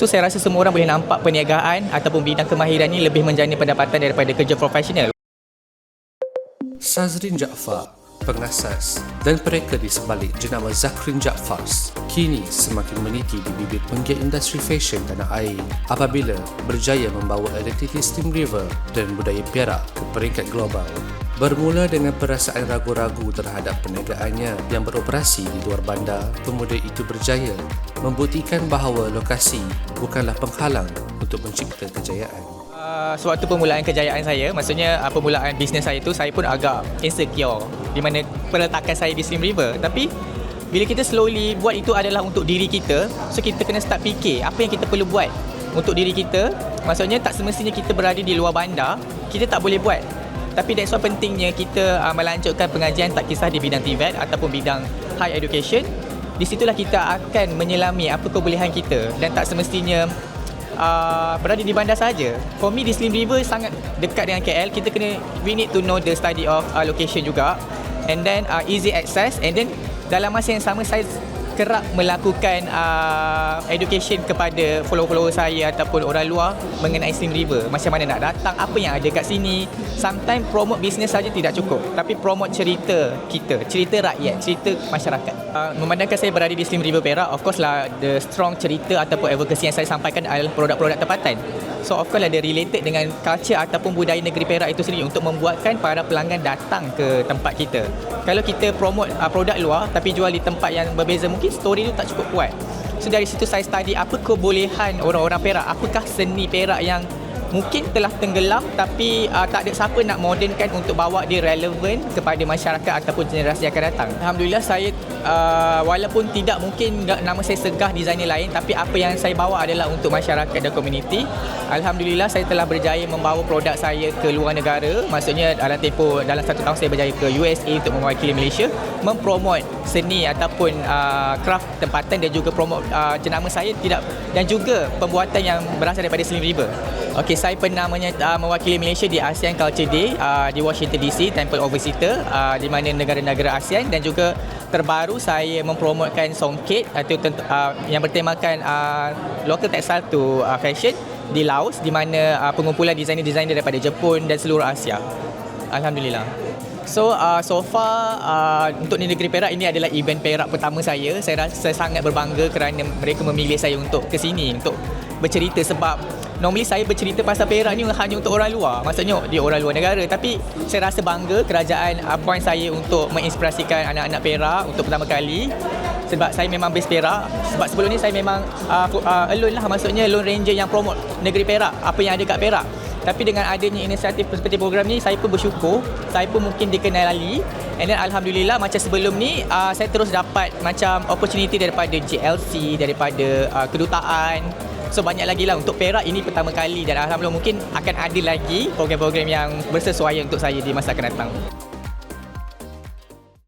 So saya rasa semua orang boleh nampak perniagaan ataupun bidang kemahiran ni lebih menjana pendapatan daripada kerja profesional. Sazrin Jaafar, pengasas dan mereka di sebalik jenama Zakrin Jaafars kini semakin meniti di bibir penggiat industri fashion tanah air apabila berjaya membawa identiti Steam River dan budaya Perak ke peringkat global. Bermula dengan perasaan ragu-ragu terhadap perniagaannya yang beroperasi di luar bandar, pemuda itu berjaya membuktikan bahawa lokasi bukanlah penghalang untuk mencipta kejayaan. Uh, sewaktu permulaan kejayaan saya, maksudnya uh, permulaan bisnes saya tu, saya pun agak insecure di mana peletakan saya di Slim River. Tapi bila kita slowly buat itu adalah untuk diri kita, so kita kena start fikir apa yang kita perlu buat untuk diri kita. Maksudnya tak semestinya kita berada di luar bandar, kita tak boleh buat. Tapi that's why pentingnya kita uh, melanjutkan pengajian tak kisah di bidang TVET ataupun bidang high education. Di situlah kita akan menyelami apa kebolehan kita dan tak semestinya uh, berada di bandar saja. For me di Slim River sangat dekat dengan KL. Kita kena we need to know the study of uh, location juga and then uh, easy access and then dalam masa yang sama saya kerap melakukan uh, education kepada follower-follower saya ataupun orang luar mengenai Slim River. Macam mana nak datang, apa yang ada kat sini. Sometimes promote bisnes saja tidak cukup. Tapi promote cerita kita, cerita rakyat, cerita masyarakat. Uh, memandangkan saya berada di Slim River Perak, of course lah the strong cerita ataupun advocacy yang saya sampaikan adalah produk-produk tempatan. So of course lah dia related dengan culture ataupun budaya negeri Perak itu sendiri untuk membuatkan para pelanggan datang ke tempat kita. Kalau kita promote uh, produk luar tapi jual di tempat yang berbeza mungkin story tu tak cukup kuat. So dari situ saya study apa kebolehan orang-orang Perak, apakah seni Perak yang mungkin telah tenggelam tapi uh, tak ada siapa nak modernkan untuk bawa dia relevan kepada masyarakat ataupun generasi yang akan datang. Alhamdulillah saya uh, walaupun tidak mungkin nama saya segah designer lain tapi apa yang saya bawa adalah untuk masyarakat dan komuniti. Alhamdulillah saya telah berjaya membawa produk saya ke luar negara. Maksudnya dalam tempoh dalam satu tahun saya berjaya ke USA untuk mewakili Malaysia mempromot seni ataupun uh, craft tempatan dan juga promote uh, jenama saya tidak dan juga pembuatan yang berasal daripada Slim River. Okey, saya pernah menyet, uh, mewakili Malaysia di ASEAN Culture Day uh, di Washington DC, Temple of Visitor uh, di mana negara-negara ASEAN dan juga terbaru saya mempromotkan Songket atau uh, yang bertemakan uh, local textile to uh, fashion di Laos di mana uh, pengumpulan designer-designer daripada Jepun dan seluruh Asia. Alhamdulillah. So uh, so far uh, untuk di negeri Perak ini adalah event Perak pertama saya. Saya rasa saya sangat berbangga kerana mereka memilih saya untuk ke sini untuk bercerita sebab normally saya bercerita pasal Perak ni hanya untuk orang luar. Maksudnya dia orang luar negara. Tapi saya rasa bangga kerajaan appoint saya untuk menginspirasikan anak-anak Perak untuk pertama kali. Sebab saya memang base Perak. Sebab sebelum ni saya memang uh, uh, alone lah. Maksudnya lone ranger yang promote negeri Perak. Apa yang ada kat Perak. Tapi dengan adanya inisiatif seperti program ni, saya pun bersyukur. Saya pun mungkin dikenali. And then Alhamdulillah macam sebelum ni, uh, saya terus dapat macam opportunity daripada JLC, daripada uh, kedutaan, So banyak lagi lah untuk Perak ini pertama kali dan Alhamdulillah mungkin akan ada lagi program-program yang bersesuaian untuk saya di masa akan datang.